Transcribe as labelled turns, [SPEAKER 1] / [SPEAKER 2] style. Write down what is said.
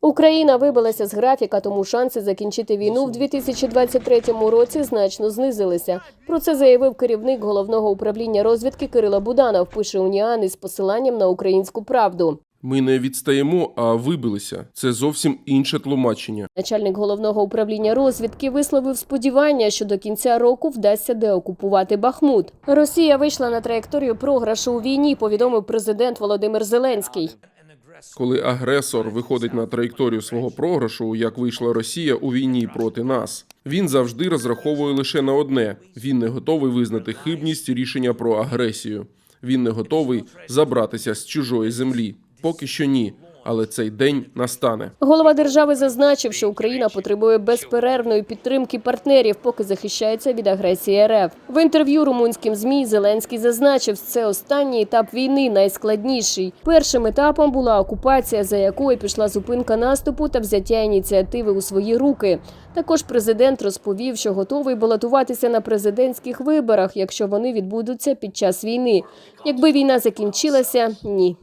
[SPEAKER 1] Україна вибилася з графіка, тому шанси закінчити війну в 2023 році значно знизилися. Про це заявив керівник головного управління розвідки Кирило Буданов. Пише Уніан із посиланням на українську правду.
[SPEAKER 2] Ми не відстаємо, а вибилися. Це зовсім інше тлумачення.
[SPEAKER 1] Начальник головного управління розвідки висловив сподівання, що до кінця року вдасться деокупувати Бахмут. Росія вийшла на траєкторію програшу у війні. Повідомив президент Володимир Зеленський.
[SPEAKER 2] Коли агресор виходить на траєкторію свого програшу, як вийшла Росія у війні проти нас, він завжди розраховує лише на одне: він не готовий визнати хибність рішення про агресію. Він не готовий забратися з чужої землі. Поки що ні, але цей день настане.
[SPEAKER 1] Голова держави зазначив, що Україна потребує безперервної підтримки партнерів, поки захищається від агресії РФ. В інтерв'ю румунським змі Зеленський зазначив, це останній етап війни, найскладніший. Першим етапом була окупація, за якою пішла зупинка наступу та взяття ініціативи у свої руки. Також президент розповів, що готовий балотуватися на президентських виборах, якщо вони відбудуться під час війни. Якби війна закінчилася, ні.